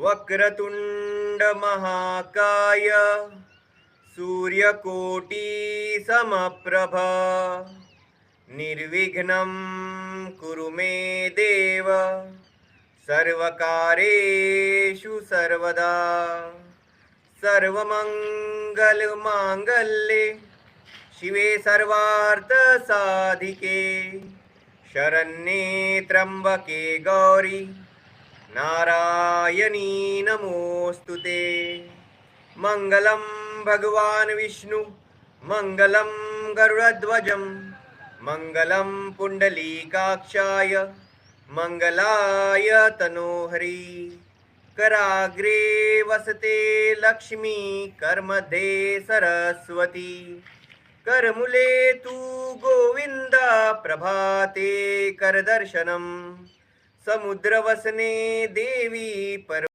वक्रतुंड महाकाय सूर्यकोटी समप्रभ निर्विघ्नं कुरु मे देव। सर्वकारेषु सर्वदा। सर्वमङ्गलमाङ्गल्ये शिवे सर्वार्थसाधिके। शरण्ये त्र्यम्बके गौरी। नारायणी नमोऽस्तु ते। मङ्गलं भगवान् विष्णु, मङ्गलं गरुडध्वजं, मङ्गलं पुण्डलीकाक्षाय, मङ्गलाय तनोहरि। कराग्रे वसते लक्ष्मी करमध्ये सरस्वती। करमुले तु गोविन्द प्रभाते करदर्शनम्। समुद्रवसने देवी पर